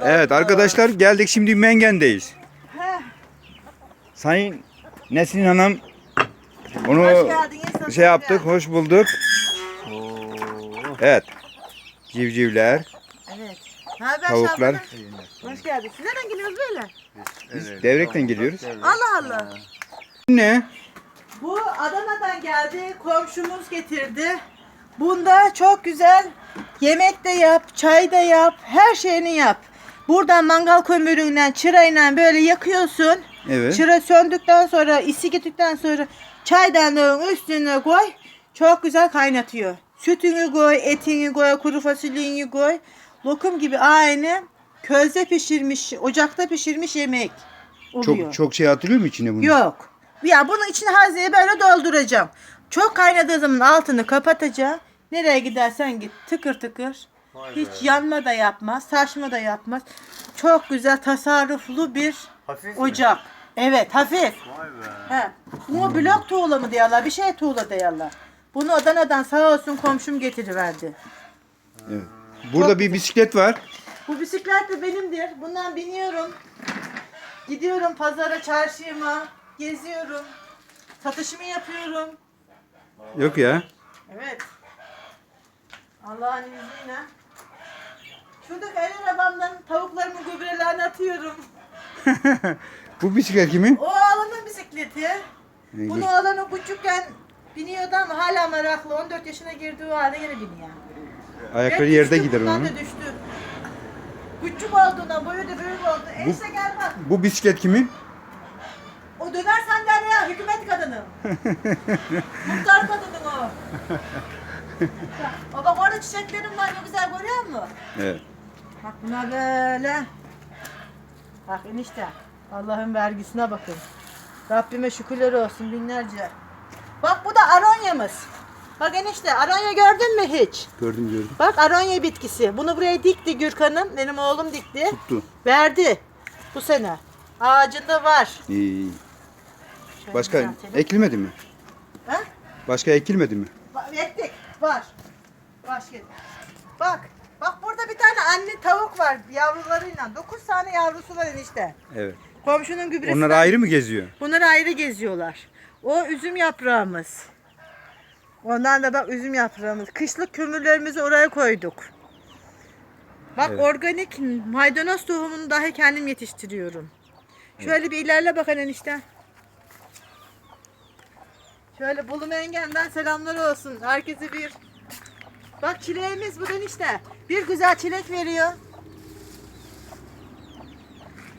Evet arkadaşlar geldik şimdi Mengen'deyiz. Sayın Nesin Hanım onu Hoş geldiniz. şey yaptık, hoş bulduk. Evet. Civcivler, Evet. Ne haber tavuklar. Hoş geldin. Siz nereden geliyorsunuz böyle? Biz devrekten geliyoruz. Allah Allah. Ne? Bu Adana'dan geldi. Komşumuz getirdi. Bunda çok güzel yemek de yap, çay da yap, her şeyini yap. Buradan mangal kömüründen, çırayla böyle yakıyorsun. Evet. Çıra söndükten sonra, isi gittikten sonra çaydanlığın üstüne koy. Çok güzel kaynatıyor. Sütünü koy, etini koy, kuru fasulyeni koy. Lokum gibi aynı közde pişirmiş, ocakta pişirmiş yemek oluyor. Çok çok şey atılıyor mu içine bunu? Yok. Ya bunun içine hazneyi böyle dolduracağım. Çok kaynadığı zaman altını kapatacağım. Nereye gidersen git tıkır tıkır. Hiç yanma da yapmaz, taşma da yapmaz. Çok güzel tasarruflu bir ocak. Evet hafif. He. Bunu blok tuğla mı diyorlar, bir şey tuğla diyorlar. Bunu Adana'dan sağ olsun komşum getiriverdi. Evet. Burada bir bisiklet var. Bu bisiklet de benimdir. Bundan biniyorum. Gidiyorum pazara, çarşıya, geziyorum. Satışımı yapıyorum. Yok ya. Evet. Allah'ın izniyle. Şuradaki el arabamdan tavuklarımın gübrelerini atıyorum. Bu bisiklet kimin? O oğlanın bisikleti. Bunu oğlanı küçükken biniyordu ama hala meraklı. 14 yaşına girdiği halde yine biniyor. Ayakları Ben yerde gider onun. da düştü. Küçük olduğundan boyu da büyük oldu. Enişte gel bak. Bu bisiklet kimin? O döner sandalye hükümet kadını. Muhtar kadının o. o bak orada çiçeklerim var ne güzel görüyor musun? Evet. Bak buna böyle. Bak enişte. Allah'ın vergisine bakın. Rabbime şükürler olsun binlerce. Bak bu da aronyamız. Bak enişte aronya gördün mü hiç? Gördüm gördüm. Bak aronya bitkisi. Bunu buraya dikti Gürkan'ım. Benim oğlum dikti. Tuttu. Verdi. Bu sene. Ağacında var. İyi. Şöyle Başka düzeltelim. ekilmedi mi? Ha? Başka ekilmedi mi? Bak, Ektik. Var. Başka. Bak. Bak burada bir tane anne tavuk var yavrularıyla. 9 tane yavrusu var enişte. Evet. Komşunun gübresi. Onlar ayrı mı geziyor? Bunlar ayrı geziyorlar. O üzüm yaprağımız. Ondan da bak üzüm yaprağımız. Kışlık kömürlerimizi oraya koyduk. Bak Evet. organik maydanoz tohumunu dahi kendim yetiştiriyorum. Şöyle bir ilerle bakalım işte. Şöyle Bolu Mengen'den selamlar olsun. Herkese bir Bak çileğimiz bu işte. Bir güzel çilek veriyor.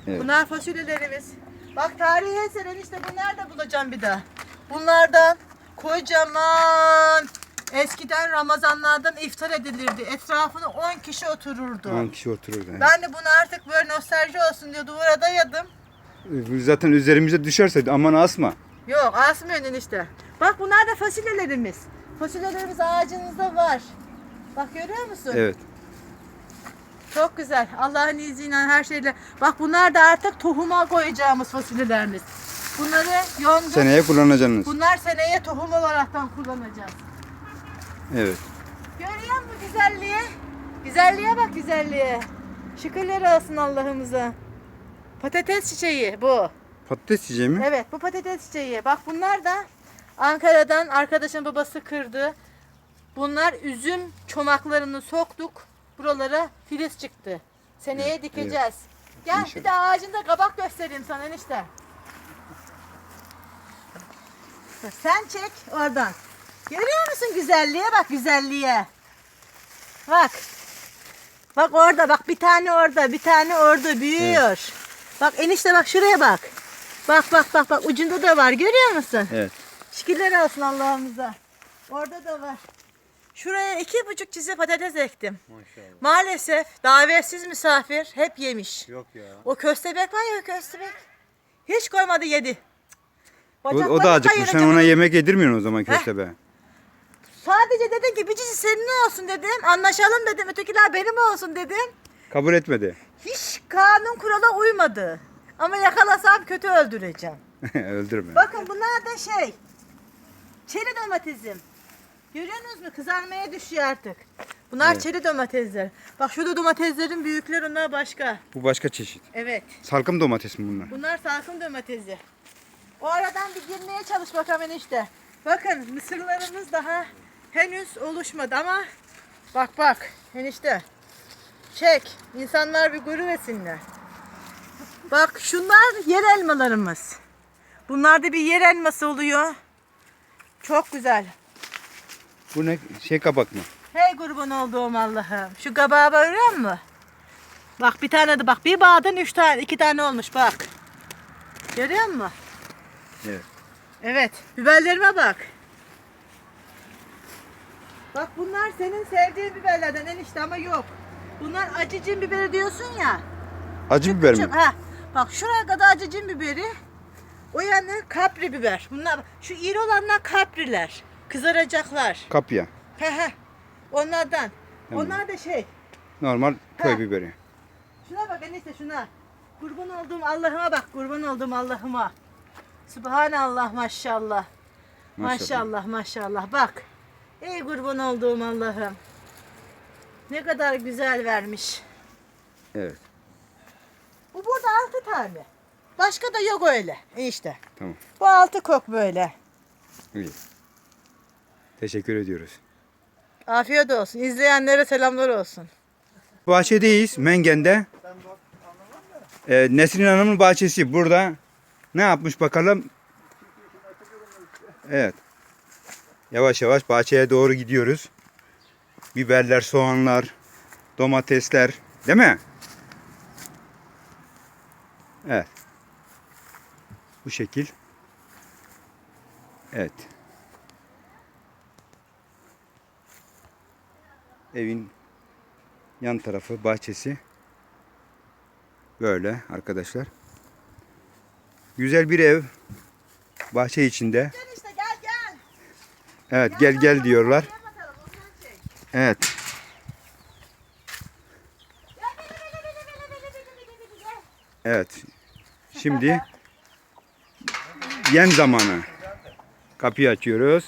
Evet. Bunlar fasulyelerimiz. Bak tarihi eser enişte bunlar da bulacağım bir daha. Bunlardan kocaman eskiden Ramazanlardan iftar edilirdi. Etrafına 10 kişi otururdu. 10 kişi oturur. yani. Ben de bunu artık böyle nostalji olsun diye duvara dayadım. Zaten üzerimize düşerse aman asma. Yok asmıyorsun enişte. Bak bunlar da fasulyelerimiz. Fasulyelerimiz ağacımızda var. Bak görüyor musun? Evet. Çok güzel. Allah'ın izniyle her şeyle. Bak bunlar da artık tohuma koyacağımız fasulyelerimiz. Bunları yongun. Seneye kullanacaksınız. Bunlar seneye tohum olaraktan kullanacağız. Evet. Görüyor musun güzelliği? Güzelliğe bak güzelliğe. Şükürler olsun Allah'ımıza. Patates çiçeği bu. Patates yiyeceğim mi? Evet bu patates çiçeği. Bak bunlar da Ankara'dan arkadaşın babası kırdı. Bunlar üzüm çomaklarını soktuk. Buralara filiz çıktı. Seneye Evet, dikeceğiz. Gel İnşallah. bir de ağacında kabak göstereyim sana enişte. Sen çek oradan. Görüyor musun güzelliğe bak güzelliğe. Bak. Bak orada bak bir tane orada bir tane orada büyüyor. Bak enişte bak şuraya bak. Bak bak bak bak ucunda da var görüyor musun? Evet. Şükürler olsun Allah'ımıza. Orada da var. Şuraya iki buçuk çize patates ektim. Maşallah. Maalesef davetsiz misafir hep yemiş. Yok ya. O köstebek var ya köstebek. Hiç koymadı yedi. O, o da acıkmış. Sen kayıracak. ona yemek yedirmiyorsun o zaman köstebe. Sadece dedim ki bir cici senin olsun dedim. Anlaşalım dedim. Ötekiler benim olsun dedim. Kabul etmedi. Hiç kanun kurala uymadı. Ama yakalasam kötü öldüreceğim. Öldürme. Bakın bunlar da şey. Çeri domatesim. Görüyorsunuz mu? Kızarmaya düşüyor artık. Bunlar Evet. çeri domatesler. Bak şurada domateslerin büyükleri onlar başka. Bu başka çeşit. Evet. Salkım domates mi bunlar? Bunlar salkım domatesi. O aradan bir girmeye çalış bakalım enişte. Bakın mısırlarımız daha henüz oluşmadı ama bak bak enişte. Çek. İnsanlar bir görüversinler. Bak şunlar yer elmalarımız. Bunlarda bir yer elması oluyor. Çok güzel. Bu ne? Şey kabak mı? Hey kurban olduğum Allah'ım. Şu kabağı görüyor musun? Bak bir tane de bak bir bağdan üç tane iki tane olmuş bak. Görüyor musun? Evet. Evet. Biberlerime bak. Bak bunlar senin sevdiğin biberlerden enişte ama yok. Bunlar acı cin biberi diyorsun ya. Acı biber mi? Ha. Bak şuraya kadar acı cin biberi. O yana kapri biber. Bunlar şu iri olanlar kapriler. Kızaracaklar. Kapya. He he. Onlardan. Tamam. Onlar da şey. Normal köy Ha. biberi. Şuna bak enişte şuna. Kurban olduğum Allah'ıma bak. Kurban olduğum Allah'ıma. Subhanallah maşallah. Maşallah maşallah. Bak. Ey kurban olduğum Allah'ım. Ne kadar güzel vermiş. Evet. Altı tane. Başka da yok öyle. İşte. Tamam. Bu altı kok böyle. İyi. Teşekkür ediyoruz. Afiyet olsun. İzleyenlere selamlar olsun. Bahçedeyiz Mengen'de. Ee, Nesrin Hanım'ın bahçesi burada. Ne yapmış bakalım? Evet. Yavaş yavaş bahçeye doğru gidiyoruz. Biberler, soğanlar, domatesler, değil mi? Evet. Bu şekil. Evet. Evin yan tarafı bahçesi böyle arkadaşlar. Güzel bir ev bahçe içinde. Gel işte gel gel. Evet gel gel diyorlar. Evet. Evet. Şimdi yem zamanı. Kapıyı açıyoruz.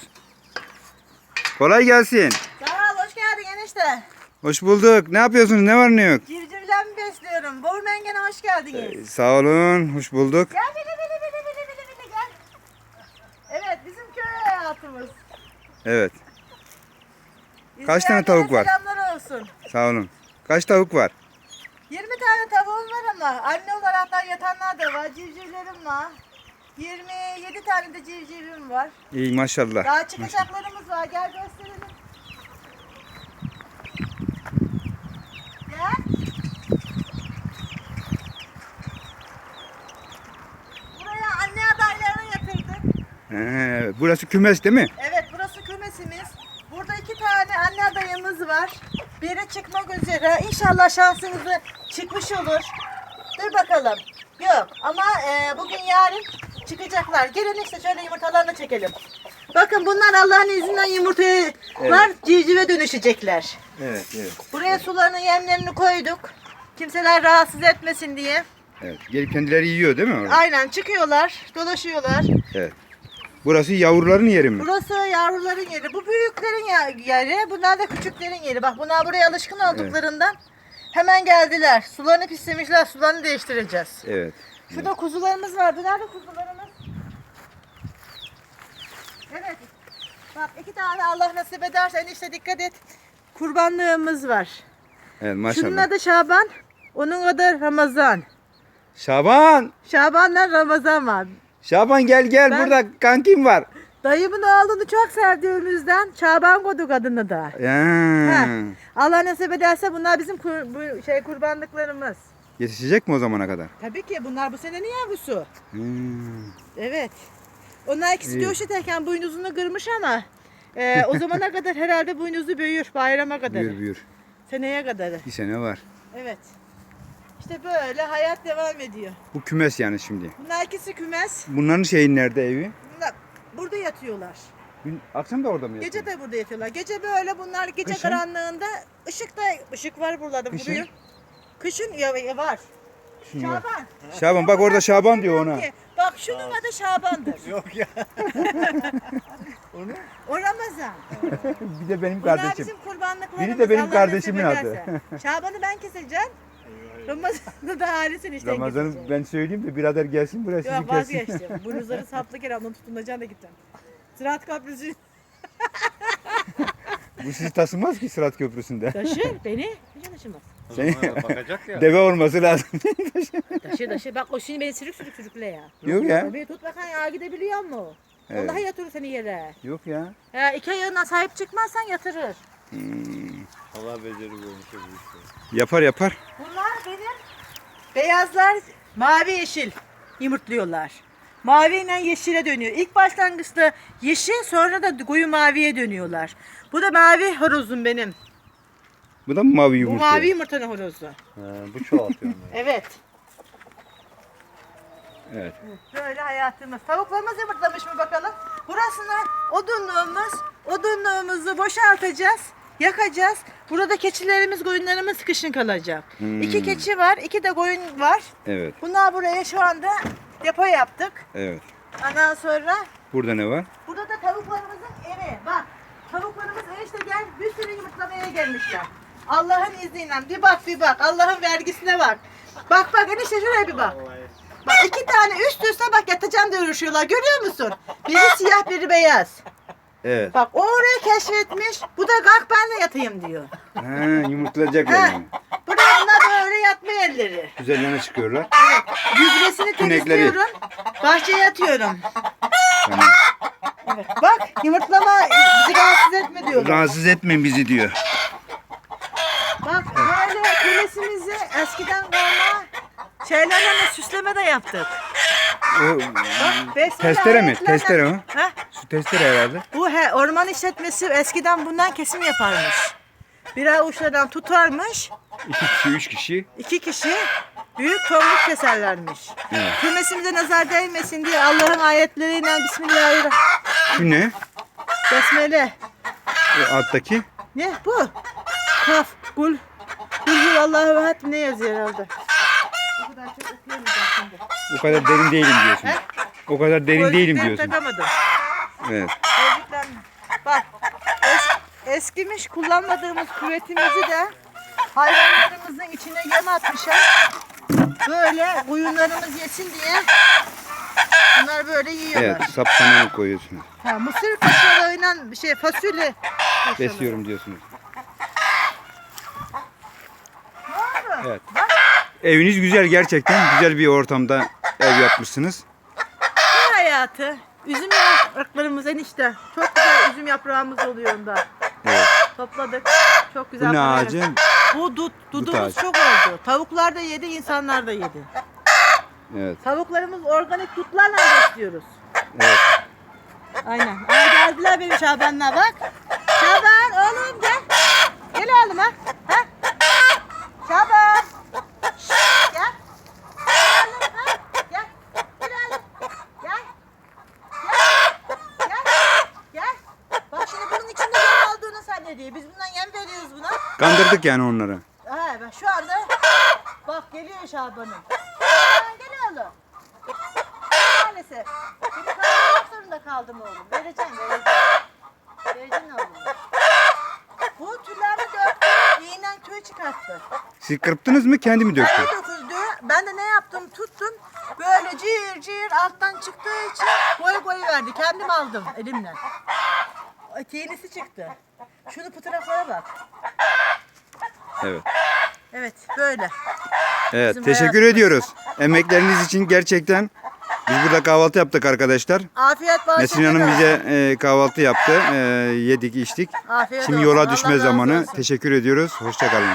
Kolay gelsin. Sağ ol, hoş geldin enişte. Hoş bulduk. Ne yapıyorsunuz? Ne var ne yok? Civcivlen besliyorum. Bor Mengen'e hoş geldiniz. Ee, Sağ olun. Hoş bulduk. Gel bili bili bili bili bili bili gel. Evet bizim köy hayatımız. Evet. Kaç tane tavuk var? Selamlar olsun. Sağ olun. Kaç tavuk var? 20 tane tavuğum var ama anne olarak da yatanlar da var. Civcivlerim var. 27 tane de civcivim var. İyi maşallah. Daha çıkacaklarımız var. Gel gösterelim. Gel. Buraya anne adaylarını yatırdık. Ee, burası kümes değil mi? Evet burası kümesimiz. Burada iki tane anne adayımız var. Biri çıkmak üzere. İnşallah şansınızı çıkmış olur. Dur bakalım. Yok ama e, bugün yarın çıkacaklar. Gelin işte şöyle yumurtalarını çekelim. Bakın bunlar Allah'ın izniyle yumurtalar civcive dönüşecekler. Evet, evet. Buraya sularını yemlerini koyduk. Kimseler rahatsız etmesin diye. Evet. Gelip kendileri yiyor değil mi? orada? Aynen çıkıyorlar, dolaşıyorlar. Evet. Burası yavruların yeri mi? Burası yavruların yeri. Bu büyüklerin yeri. Bunlar da küçüklerin yeri. Bak bunlar buraya alışkın olduklarından hemen geldiler. Sularını pislemişler. Sularını değiştireceğiz. Evet. Şurada kuzularımız vardı. Nerede kuzularımız? Evet. Bak iki tane Allah nasip ederse enişte dikkat et. Kurbanlığımız var. Evet Şunun maşallah. adı Şaban. Onun adı Ramazan. Şaban! Şaban'la Ramazan var. Şaban gel gel Ben- burada kankim var. Dayımın oğlunu çok sevdiğimizden Şaban koyduk adını da. Allah nasip ederse bunlar bizim kur- bu şey kurbanlıklarımız. Yetişecek mi o zamana kadar? Tabii ki bunlar bu senenin yavrusu. Hmm. Evet. Onlar ikisi İyi. dövüşürken boynuzunu kırmış ama e, o zamana kadar herhalde boynuzu büyür bayrama kadar. Buyur buyur. Seneye kadar. Bir sene var. Evet. İşte böyle hayat devam ediyor. Bu kümes yani şimdi. Bunlar ikisi kümes. Bunların şeyin nerede evi? Burada yatıyorlar. Gün, akşam da orada mı yatıyor? Gece de burada yatıyorlar. Gece böyle bunlar gece Kışın? karanlığında ışık da ışık var buralarda Kışın? vuruyor. Kışın ya, ya var. Var. Şaban. Şaban bak orada Şaban diyor ona. Ki, Bak şunun adı Şaban'dır. Yok ya. Onu? O Ramazan. bir de benim Bunlar kardeşim. bizim kurbanlıklarımız. Biri de benim Allah kardeşimin adı. ederse. Şaban'ı ben keseceğim. Ramazan'da da Halis'in işte Ramazan'ı ben söyleyeyim de birader gelsin buraya sizi Yok kessin. vazgeçtim. Bluzları saplı kere ondan tutunacaksın da gideceğim. Sırat köprüsü Bu sizi taşımaz ki Sırat Köprüsü'nde. taşır beni. Hiç taşımaz. O Şey- zaman bakacak ya. Deve olması lazım. Taşır taşır. Bak o şimdi beni sürük sürük sürükle ya. Yok ya. Beni tut bakalım ya gidebiliyor mu? Evet. Vallahi yatırır seni yere. Yok ya. Ya iki ayağına sahip çıkmazsan yatırır. Allah beceri görmüş bu işte. Yapar yapar. Bunlar benim beyazlar mavi yeşil yumurtluyorlar. Mavi ile yeşile dönüyor. İlk başlangıçta yeşil sonra da koyu maviye dönüyorlar. Bu da mavi horozum benim. Bu da mı mavi Bu yumurta? mavi yumurtanın horozu. Ha, bu çoğaltıyor onları. Evet. Evet. Böyle hayatımız. Tavuklarımız yumurtlamış mı bakalım? Burasına odunluğumuz, odunluğumuzu boşaltacağız, yakacağız. Burada keçilerimiz, koyunlarımız kışın kalacak. Hmm. İki keçi var, iki de koyun var. Evet. Bunlar buraya şu anda depo yaptık. Evet. Ondan sonra Burada ne var? burada da tavuklarımızın evi. Bak tavuklarımız enişte gel bir sürü yumurtlamaya gelmişler. Allah'ın izniyle bir bak bir bak Allah'ın vergisine bak. Bak bak enişte şuraya bir bak. Bak iki tane üst üste bak yatacağım diye uğraşıyorlar görüyor musun? Biri siyah biri beyaz. Evet. Bak o orayı keşfetmiş. Bu da kalk ben de yatayım diyor. Ha, yumurtlayacaklar Ha. yani. Burada bunlar böyle yatma yerleri. Üzerlerine çıkıyorlar. Gübresini İnekleri. temizliyorum. Bahçeye atıyorum. Tamam. Evet. Bak yumurtlama bizi rahatsız etme diyorlar. Rahatsız etmeyin bizi diyor. Bak böyle kulesimizi eskiden kalma şeylerle süsleme de yaptık. O, Bak, besmele testere mi? Testere mi? Ha? Testere herhalde. Bu he, orman işletmesi eskiden bundan kesim yaparmış. Bir avuçlardan tutarmış. İki kişi, üç kişi. iki kişi büyük tomruk keserlermiş. Evet. Kümesimize nazar değmesin diye Allah'ın ayetleriyle Bismillahirrahmanirrahim. Şu ne? Besmele. O alttaki. Ne bu? Kaf, kul, kul Allah'ı vahat ne yazıyor herhalde? O kadar çok okuyamayacağım şimdi. O kadar derin değilim diyorsun. O kadar derin değilim diyorsun. takamadım. Evet. Gözlükler. Bak es- eskimiş kullanmadığımız küvetimizi de hayvanlarımızın içine yem atmışlar. Böyle koyunlarımız yesin diye bunlar böyle yiyorlar. Evet. Sap samanı koyuyorsunuz. Ha, mısır kaşarıyla şey fasulye kaşarı. Besliyorum diyorsunuz. Ne oldu? Evet. Bak Eviniz güzel gerçekten. Güzel bir ortamda ev yapmışsınız. bu hayatı. Üzüm yapraklarımız enişte. Çok güzel üzüm yaprağımız oluyor onda. Evet. Topladık. Çok güzel. Bu ne ağacı? yaptık. Bu dut, dudumuz ağacı. çok oldu. Tavuklar da yedi, insanlar da yedi. Evet. Tavuklarımız organik dutlarla besliyoruz. Evet. Aynen. Aa, geldiler benim Şaban'la bak. Şaban oğlum gel. Gel oğlum ha. ha? Şaban. Şşş, Gel. Gel oğlum ha. Gel. Gel oğlum. Gel. Gel. Gel. Gel. Bak şimdi bunun içinde yem zannediyor. Biz bundan yem veriyoruz buna. Kandırdık yani onları. Ha bak şu anda bak geliyor Şaban'ım. Şaban gel oğlum. Maalesef. Seni kaldırmak zorunda kaldım oğlum. Vereceğim vereceğim. Vereceğim oğlum. Bu tüyleri döktü. İğnen tüy çıkarttı. Siz kırptınız mı kendi mi döktü? Döküldü. Ben de ne yaptım? Tuttum. Böyle cır cır alttan çıktığı için koy koy verdi. Kendim aldım elimle. Yenisi çıktı. Şunu fotoğraflara bak. Evet. Evet böyle. Evet. Bizim Teşekkür hayatımız. ediyoruz. Emekleriniz için gerçekten biz burada kahvaltı yaptık arkadaşlar. Afiyet olsun. Nesrin Hanım bize e, kahvaltı yaptı. E, yedik içtik. Afiyet Şimdi olsun. yola Allah düşme razı zamanı. Teşekkür ediyoruz. Hoşçakalın.